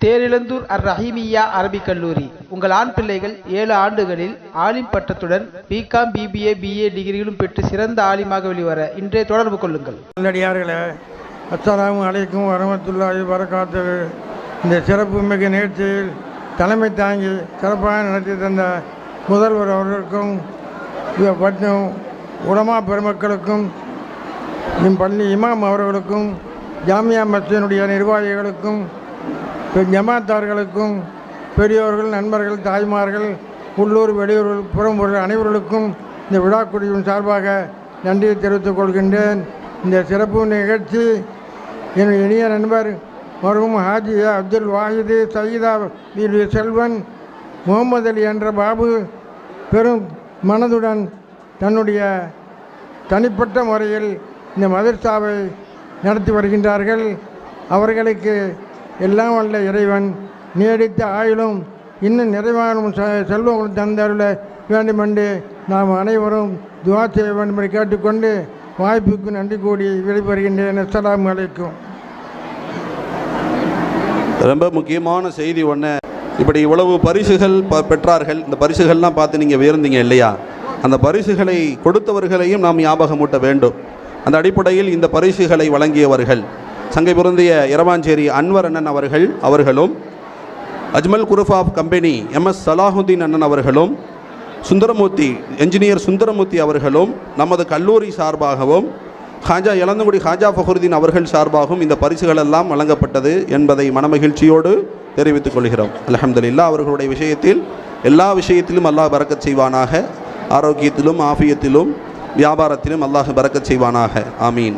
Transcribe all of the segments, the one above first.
தேரிழந்தூர் அர் ரஹீமியா அரபிக் கல்லூரி. உங்கள் ஆண் பிள்ளைகள் ஏழு ஆண்டுகளில் ஆலிம் பட்டத்துடன் பிகாம் பிபிஏ பிஏ டிகிரிகளும் பெற்று சிறந்த ஆலிமாக வெளிவர இன்றே தொடர்பு கொள்ளுங்கள். நல்லடியார்களே அஸ்ஸலாமு அலைக்கும் வரமத்துல்லாஹி வரகாத்து இந்த சிறப்பு மிகு நிகழ்ச்சியில் தலைமை தாங்கி சிறப்பாக நடத்தி தந்த முதல்வர் அவர்களுக்கும் மற்றும் உலமா பெருமக்களுக்கும் இம் பள்ளி இமாம் அவர்களுக்கும் ஜாமியா மஸ்ஜினுடைய நிர்வாகிகளுக்கும் ஜமாத்தார்களுக்கும் பெரியோர்கள் நண்பர்கள் தாய்மார்கள் உள்ளூர் வெளியூர் புறம்பொருள் அனைவர்களுக்கும் இந்த விழாக்குடியின் சார்பாக நன்றியை தெரிவித்துக் கொள்கின்றேன். இந்த சிறப்பு நிகழ்ச்சி என் இனிய நண்பர் மருகும் ஹாஜி அப்துல் வாஹிது சயீதா வீடு செல்வன் முகமது அலி என்ற பாபு பெரும் மனதுடன் தன்னுடைய தனிப்பட்ட முறையில் இந்த மதர்சாவை நடத்தி வருகின்றார்கள். அவர்களுக்கு எல்லாம் வல்ல இறைவன். நீடித்த ஆயுளும் இன்னும் நிறைவானும் செ- செல்வங்களும் தந்தருள வேண்டுமென்று நாம் அனைவரும் துவா செய்ய வேண்டும் என்று கேட்டுக்கொண்டு வாய்ப்புக்கு நன்றி கூடி விடைபெறுகின்றேன். அஸ்லாம் வலைக்கும் ரொம்ப முக்கியமான செய்தி ஒன்று இப்படி இவ்வளவு பரிசுகள் ப பெற்றார்கள். இந்த பரிசுகள்லாம் பார்த்து நீங்கள் உயர்ந்தீங்க இல்லையா? அந்த பரிசுகளை கொடுத்தவர்களையும் நாம் ஞாபகமூட்ட வேண்டும். அந்த அடிப்படையில் இந்த பரிசுகளை வழங்கியவர்கள். சங்கை பொருந்திய இரவாஞ்சேரி அன்வர் அண்ணன் அவர்கள் அவர்களும் Ajmal group of company MS Salahuddin அண்ணன் அவர்களும் சுந்தரமூர்த்தி என்ஜினியர் சுந்தரமூர்த்தி அவர்களும் நமது கல்லூரி சார்பாகவும் ஹாஜா இளந்தங்குடி ஹாஜா ஃபஹருதீன் அவர்கள் சார்பாகவும் இந்த பரிசுகள் எல்லாம் வழங்கப்பட்டது என்பதை மனமகிழ்ச்சியோடு தெரிவித்துக் கொள்கிறோம். அலமதுல்லா அவர்களுடைய விஷயத்தில் எல்லா விஷயத்திலும் அல்லாஹ் பறக்கச் செய்வானாக ஆரோக்கியத்திலும் ஆஃபியத்திலும் வியாபாரத்திலும் அல்லாஹ் பறக்கச் செய்வானாக. ஆமீன்.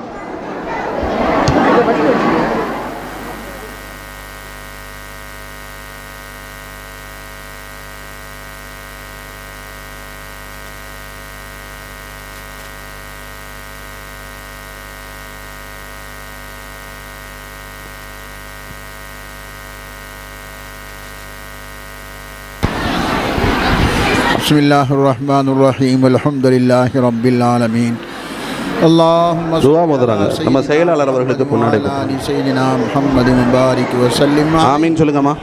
بسم الله الرحمن الرحيم الحمد لله رب العالمين اللهم صل துவா ஓதுறாங்க. على நம்ம سيدنا செயலாளர் அவர்களுக்கு محمد முன்னாடி وعلى آل سيدنا محمد مبارك وسلم ஆமீன் சொல்லுங்கம்மா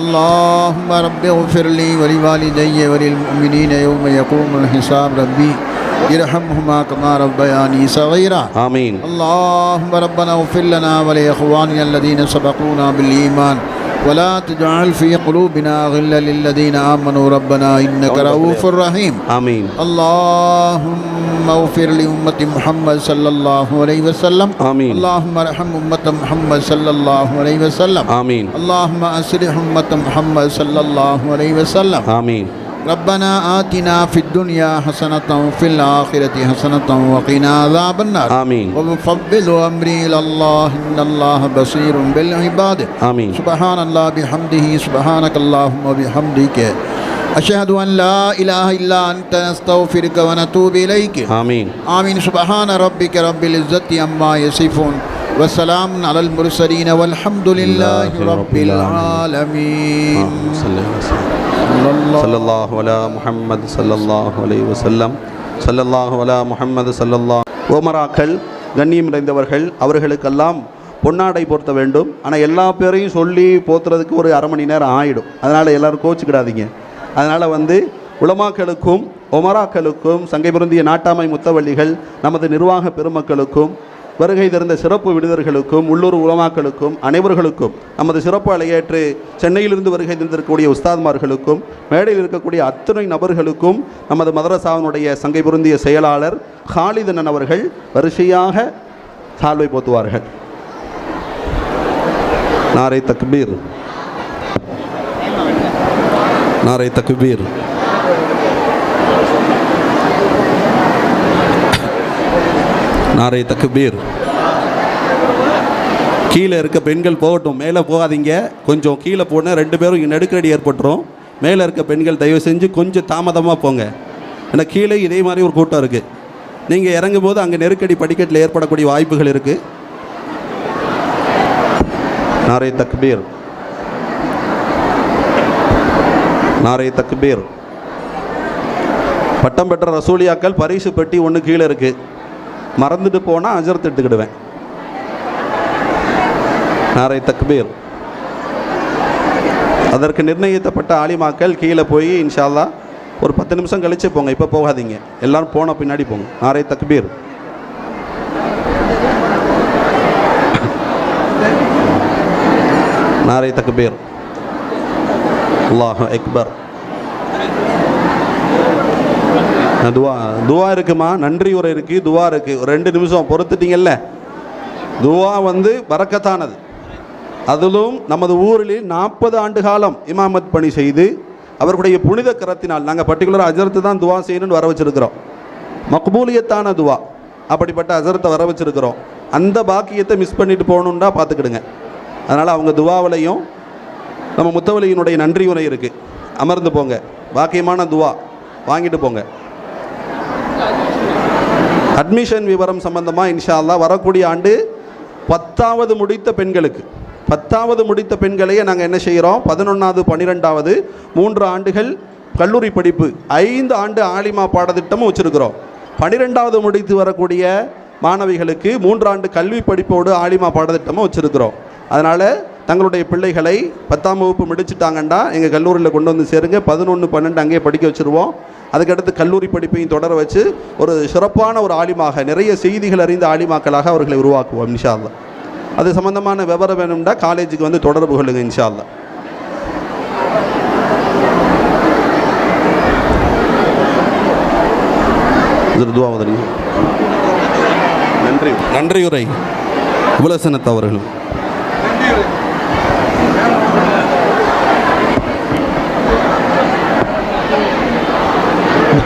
اللهم رب اغفر لي ولوالدي وللمؤمنين يوم يقوم الحساب ربي ارحمهما كما ربياني صغيرا ஆமீன் اللهم ربنا اغفر لنا ولإخواننا الذين سبقونا بالإيمان ولا تجعل في قلوبنا غلا للذين آمنوا. ربنا إنك رؤوف رحيم. آمين. اللهم اغفر لأمة محمد صلى الله عليه وسلم. آمين. اللهم ارحم أمة محمد صلى الله عليه وسلم. آمين. اللهم أصلح أمة محمد صلى الله عليه وسلم. آمين. ربنا آتنا في الدنيا حسنة وفي الآخرة حسنة وقنا عذاب النار. آمين. وفضل أمري إلى الله إن الله بصير بالعباد. آمين. سبحان الله بحمده سبحانك اللهم وبحمدك. أشهد أن لا إله إلا أنت نستغفرك ونتوب إليك. آمين. آمين. سبحان ربك رب العزة أما يصفون. وسلام على المرسلين والحمد لله رب العالمين. آمين. சல்லல்லாஹு அலா முஹம்மது சல்லல்லாஹு அலி வசல்லம் சல்லல்லாஹ் அலா முஹம்மது சல்லல்லாஹ் ஓமராக்கள் கண்ணியம் நிறைந்தவர்கள் அவர்களுக்கெல்லாம் பொன்னாடை போர்த்த வேண்டும். ஆனால் எல்லா பேரையும் சொல்லி போத்துறதுக்கு ஒரு அரை மணி நேரம் ஆகிடும் அதனால் எல்லோரும் கோச்சிக்கிடாதீங்க. அதனால் வந்து உலமாக்களுக்கும் ஒமராக்களுக்கும் சங்கை பொருந்திய நாட்டாமை முத்தவள்ளிகள் நமது நிர்வாக பெருமக்களுக்கும் வருகை தருந்த சிறப்பு விடுதர்களுக்கும் உள்ளூர் உலமாக்களுக்கும் அனைவர்களுக்கும் நமது சிறப்பு அலையேற்று சென்னையிலிருந்து வருகை தந்திருக்கக்கூடிய உஸ்தாத்மார்களுக்கும் மேடையில் இருக்கக்கூடிய அத்தனை நபர்களுக்கும் நமது மதரசாவினுடைய சங்கை பொருந்திய செயலாளர் ஹாலிதனன் அவர்கள் வரிசையாக சால்வை போத்துவார்கள். நாரை தக்பீர். நாரை தக்பீர். நாரை தக்குபீர் கீழே இருக்க பெண்கள் போகட்டும் மேலே போகாதீங்க. கொஞ்சம் கீழே போனால் ரெண்டு பேரும் இங்கே நெருக்கடி ஏற்பட்டுரும். மேலே இருக்க பெண்கள் தயவு செஞ்சு கொஞ்சம் தாமதமாக போங்க. ஏன்னா கீழே இதே மாதிரி ஒரு கூட்டம் இருக்குது நீங்கள் இறங்கும் போது அங்கே நெருக்கடி படிக்கட்டில் ஏற்படக்கூடிய வாய்ப்புகள் இருக்குது நாரை தக்பீர். நாரை தக்பீர். பட்டம் பெற்ற ரசூலியாக்கள் பரிசு பெட்டி ஒன்று கீழே இருக்குது மறந்துட்டு போனால் அஜரத் எடுத்துக்கிடுவேன். நாரை தக்பீர். அதற்கு நிர்ணயித்தப்பட்ட ஆலிமாக்கள் கீழே போய் இன்ஷால்லா ஒரு பத்து நிமிஷம் கழிச்சு போங்க இப்போ போகாதீங்க. எல்லாரும் போன பின்னாடி போங்க. நாரே தக்பீர். நாரே தக்பீர். அல்லாஹ் அக்பர். துவா துவா இருக்குமா? நன்றி உரை இருக்கு துவா இருக்கு. ஒரு ரெண்டு நிமிஷம் பொறுத்துட்டீங்கல்ல? துவா வந்து வரக்கத்தானது. அதிலும் நமது ஊரில் நாற்பது ஆண்டு காலம் இமாமத் பணி செய்து அவர்களுடைய புனித கரத்தினால் நாங்கள் பர்டிகுலர் அஜரத்தை தான் துவா செய்யணும்னு வர வச்சிருக்கிறோம். மக்பூலியத்தான துவா. அப்படிப்பட்ட அஜரத்தை வர வச்சிருக்கிறோம். அந்த பாக்கியத்தை மிஸ் பண்ணிட்டு போகணுன்னா பார்த்துக்கிடுங்க. அதனால் அவங்க துவாவிலையும் நம்ம முத்தவலியினுடைய நன்றி உரை இருக்குது அமர்ந்து போங்க. பாக்கியமான துவா. வாங்கிட்டு போங்க. அட்மிஷன் விவரம் சம்பந்தமாக இன்ஷா அல்லா வரக்கூடிய ஆண்டு பத்தாவது முடித்த பெண்களுக்கு பத்தாவது முடித்த பெண்களையே நாங்கள் என்ன செய்கிறோம் பதினொன்றாவது பன்னிரெண்டாவது மூன்று ஆண்டுகள் கல்லூரி படிப்பு ஐந்து ஆண்டு ஆலிமா பாடத்திட்டமும் வச்சுருக்கிறோம். பன்னிரெண்டாவது முடித்து வரக்கூடிய மாணவிகளுக்கு மூன்றாண்டு கல்வி படிப்போடு ஆலிமா பாடத்திட்டமும் வச்சுருக்கிறோம். அதனால் தங்களுடைய பிள்ளைகளை பத்தாம் வகுப்பு முடிச்சிட்டாங்கன்னா எங்கள் கல்லூரியில் கொண்டு வந்து சேருங்க. பதினொன்று பன்னெண்டு அங்கேயே படிக்க வச்சுருவோம். அதுக்கடுத்து கல்லூரி படிப்பையும் தொடர வச்சு ஒரு சிறப்பான ஒரு ஆலிமாக நிறைய செய்திகள் அறிந்த ஆலிமாக்களாக அவர்களை உருவாக்குவோம் இன்ஷா அல்லாஹ் அது சம்பந்தமான விவரம் வேணும்னா காலேஜுக்கு வந்து தொடர்பு கொள்ளுங்க இன்ஷா அல்லாஹ் இது துவா ஓதுறீங்க. நன்றி. நன்றியுரை. உலசனத் அவர்கள்